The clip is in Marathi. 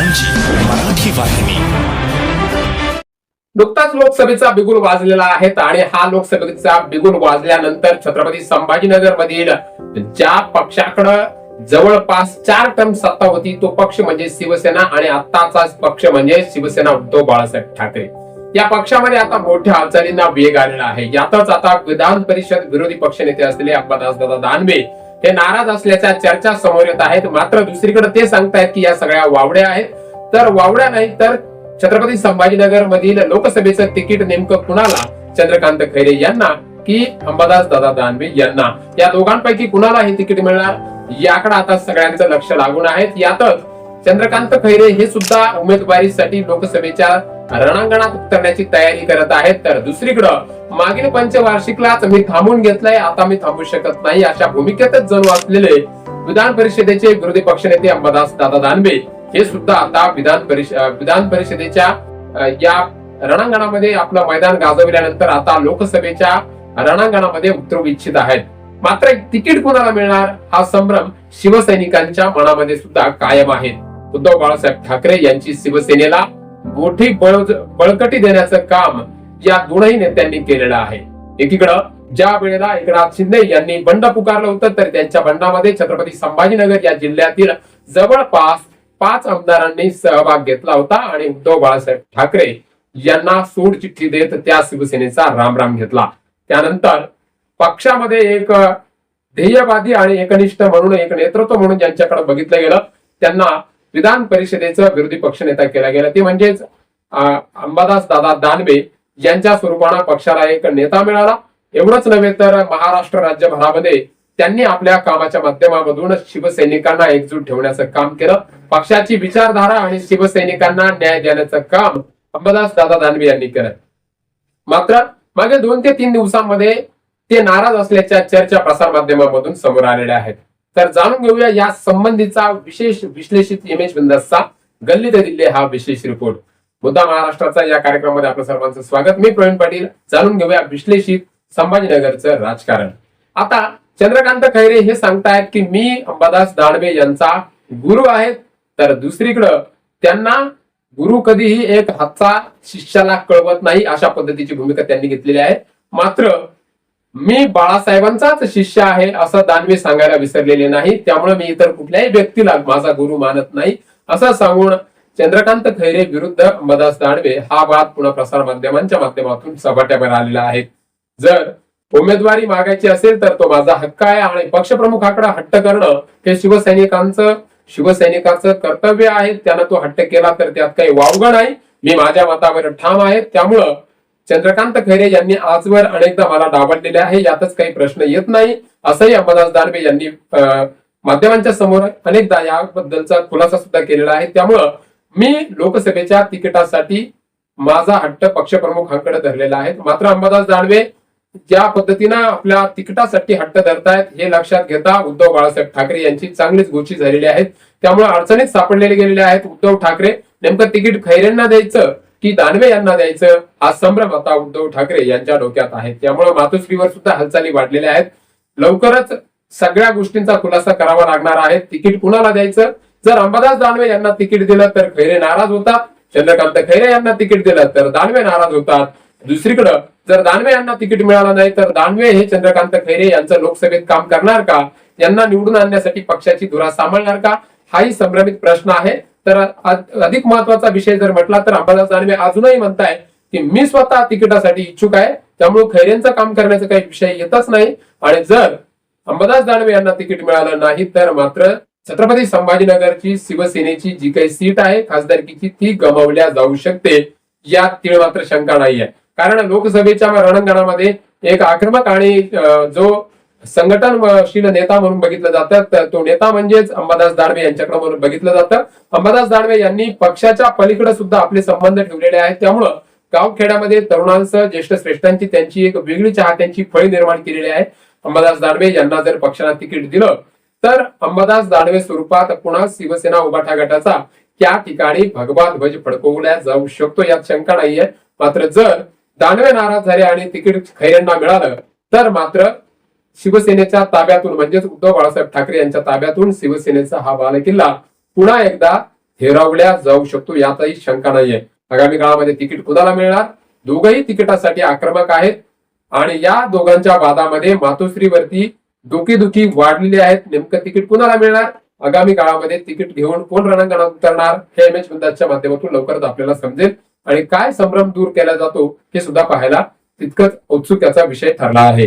लोकांची मराठी वाहिनी. नुकताच लोकसभेचा बिगुल वाजलेला आहे आणि हा लोकसभेचा बिगुल वाजल्यानंतर छत्रपती संभाजीनगर मधील ज्या पक्षाकडं जवळपास चार टर्म सत्ता होती तो पक्ष म्हणजे शिवसेना आणि आत्ताचा पक्ष म्हणजे शिवसेना उद्धव बाळासाहेब ठाकरे. या पक्षामध्ये आता मोठ्या हालचालींना वेग आलेला आहे. यातच आता विधान परिषद विरोधी पक्षनेते असलेले अंबादास दादा दानवे हे नाराज असल्याच्या चर्चा समोर येत आहेत मात्र दुसरीकडे ते सांगतायत की या सगळ्या वावड्या आहेत. तर वावड्या नाही तर छत्रपती संभाजीनगर मधील लोकसभेचं तिकीट नेमकं कुणाला? चंद्रकांत खैरे यांना की अंबादास दादा दानवे यांना? या दोघांपैकी कुणाला हे तिकीट मिळणार? याकडे आता सगळ्यांचं लक्ष लागून आहे. यातच चंद्रकांत खैरे हे सुद्धा उमेदवारीसाठी लोकसभेच्या रणांगणात उतरण्याची तयारी करत आहेत. तर दुसरीकडं मागील पंचवार्षिकलाच मी थांबून घेतलंय आता मी थांबू शकत नाही. अशा भूमिकेतच जणू असलेले विधान परिषदेचे विरोधी पक्षनेते अंबादास दादा दानवे हे सुद्धा आता विधान परिषद विधान परिषदेच्या या रणांगणामध्ये आपलं मैदान गाजवल्यानंतर आता लोकसभेच्या रणांगणामध्ये उतरू इच्छित आहेत. मात्र तिकीट कोणाला मिळणार हा संभ्रम शिवसैनिकांच्या मनामध्ये सुद्धा कायम आहे. उद्धव बाळासाहेब ठाकरे यांची शिवसेनेला मोठी बळ बळकटी देण्याचं काम या दोनही नेत्यांनी केलेलं आहे. एकीकडं ज्या वेळेला एकनाथ शिंदे यांनी बंड पुकारलं होतं तर त्यांच्या बंडामध्ये छत्रपती संभाजीनगर या जिल्ह्यातील जवळपास पाच आमदारांनी सहभाग घेतला होता आणि उद्धव बाळासाहेब ठाकरे यांना सोड चिठ्ठी देत त्या शिवसेनेचा रामराम घेतला. त्यानंतर पक्षामध्ये एक ध्येयवादी आणि एकनिष्ठ म्हणून एक नेतृत्व म्हणून ज्यांच्याकडे बघितलं गेलं त्यांना विधान परिषदेचं विरोधी पक्षनेता केला गेला. ते म्हणजेच अंबादास दादा दानवे यांच्या स्वरूपानं पक्षाला एक नेता मिळाला. एवढंच नव्हे तर महाराष्ट्र राज्यभरामध्ये त्यांनी आपल्या कामाच्या माध्यमामधून शिवसैनिकांना एकजूट ठेवण्याचं काम केलं. पक्षाची विचारधारा आणि शिवसैनिकांना न्याय देण्याचं काम अंबादास दादा दानवे यांनी केलं. मात्र मागे दोन ते तीन दिवसांमध्ये ते नाराज असल्याच्या चर्चा प्रसार माध्यमामधून समोर आलेल्या आहेत. तर जाणून घेऊया या संबंधीचा विशेष विश्लेषित इमेज बिंदासचा. गल्ली ते दिल्ली हा विशेष रिपोर्ट मुद्दा महाराष्ट्राचा या कार्यक्रमामध्ये आपलं सर्वांचं स्वागत. मी प्रवीण पाटील. जाणून घेऊया विश्लेषित संभाजीनगरचं राजकारण. आता चंद्रकांत खैरे हे सांगतायत की मी अंबादास दानवे यांचा गुरु आहे तर दुसरीकडं त्यांना गुरु कधीही एक हातचा शिष्याला कळवत नाही अशा पद्धतीची भूमिका त्यांनी घेतलेली आहे. मात्र मी बाळासाहेबांचाच शिष्य आहे असं दानवे सांगायला विसरलेले नाही त्यामुळे मी इतर कुठल्याही व्यक्तीला माझा गुरु मानत नाही. असं सांगून चंद्रकांत खैरे विरुद्ध मदास दानवे हा वाद पुन्हा प्रसार माध्यमांच्या माध्यमातून सपाट्यावर आलेला आहे. जर उमेदवारी मागायची असेल तर तो माझा हक्क आहे आणि पक्षप्रमुखाकडे हट्ट करणं हे शिवसैनिकांचं शिवसैनिकाचं कर्तव्य आहे. त्यानं तो हट्ट केला तर त्यात काही वावगण नाही. मी माझ्या मतावर ठाम आहे. त्यामुळं चंद्रकांत खैरे यांनी आजवर अनेकदा मला डावडलेले आहे यातच काही प्रश्न येत नाही. असंही अंबादास दानवे यांनी माध्यमांच्या समोर अनेकदा याबद्दलचा खुलासा सुद्धा केलेला आहे. त्यामुळं मी लोकसभेच्या तिकिटासाठी माझा हट्ट पक्षप्रमुखांकडे धरलेला आहे. मात्र अंबादास दानवे ज्या पद्धतीनं आपल्या तिकिटासाठी हट्ट धरतायत हे लक्षात घेता उद्धव बाळासाहेब ठाकरे यांची चांगलीच गोची झालेली आहेत. त्यामुळे अडचणीत सापडलेले गेलेले आहेत उद्धव ठाकरे. नेमकं तिकीट खैरेंना द्यायचं की दानवे यांना द्यायचं हा संभ्रम आता उद्धव ठाकरे यांच्या डोक्यात आहे. त्यामुळे मातोश्रीवर सुद्धा हालचाली वाढलेल्या आहेत. लवकरच सगळ्या गोष्टींचा खुलासा करावा लागणार आहे. तिकीट कुणाला द्यायचं? जर अंबादास दानवे यांना तिकीट दिलं तर खैरे नाराज होतात. चंद्रकांत खैरे यांना तिकीट दिलं तर दानवे नाराज होतात. दुसरीकडं जर दानवे यांना तिकीट मिळालं नाही तर दानवे हे चंद्रकांत खैरे यांचं लोकसभेत काम करणार का? यांना निवडून आणण्यासाठी पक्षाची धुरा सांभाळणार का? हाही संभ्रमित प्रश्न आहे. तर अधिक महत्त्वाचा विषय जर म्हटला तर अंबादास दानवे अजूनही म्हणताय की मी स्वतः तिकिटासाठी इच्छुक आहे त्यामुळे खैरेंचं काम करण्याचा काही विषय येतच नाही. आणि जर अंबादास दानवे यांना तिकीट मिळालं नाही तर मात्र छत्रपती संभाजीनगरची शिवसेनेची जी काही सीट आहे खासदारकीची ती गमावल्या जाऊ शकते. यात तीळ मात्र शंका आहे कारण लोकसभेच्या रणांगणामध्ये एक आक्रमक आणि जो संघटनशील नेता म्हणून बघितलं जातं. तर तो नेता म्हणजेच अंबादास दानवे यांच्याकडे म्हणून बघितलं जातं. अंबादास दानवे यांनी पक्षाच्या पलीकडे सुद्धा आपले संबंध ठेवलेले आहेत. त्यामुळं गावखेड्यामध्ये तरुणांसह ज्येष्ठ श्रेष्ठांची त्यांची एक वेगळी चाहत्यांची फळी निर्माण केलेली आहे. अंबादास दानवे यांना जर पक्षाला तिकीट दिलं तर अंबादास दानवे स्वरूपात पुन्हा शिवसेना उभाठा गटाचा त्या ठिकाणी भगवा ध्वज फडकवल्या जाऊ शकतो यात शंका नाहीये. मात्र जर दानवे नाराज झाले आणि तिकीट खैरेंना मिळालं तर मात्र शिवसेनेच्या ताब्यातून म्हणजेच उद्धव बाळासाहेब ठाकरे यांच्या ताब्यातून शिवसेनेचा हा बालकिल्ला पुन्हा एकदा हेरवल्या जाऊ शकतो याचाही शंका नाहीये. आगामी काळामध्ये तिकीट कुणाला मिळणार? दोघही तिकिटासाठी आक्रमक आहेत आणि या दोघांच्या वादामध्ये मातोश्रीवरती डोकेदुखी वाढलेली आहेत. नेमकं तिकीट कुणाला मिळणार? आगामी काळामध्ये तिकीट घेऊन कोण रणांगणात उतरणार? हे एम एच मुद्दाच्या माध्यमातून लवकरच आपल्याला समजेल. आणि काय संभ्रम दूर केला जातो हे सुद्धा पाहायला तितकंच औत्सुक्याचा विषय ठरला आहे.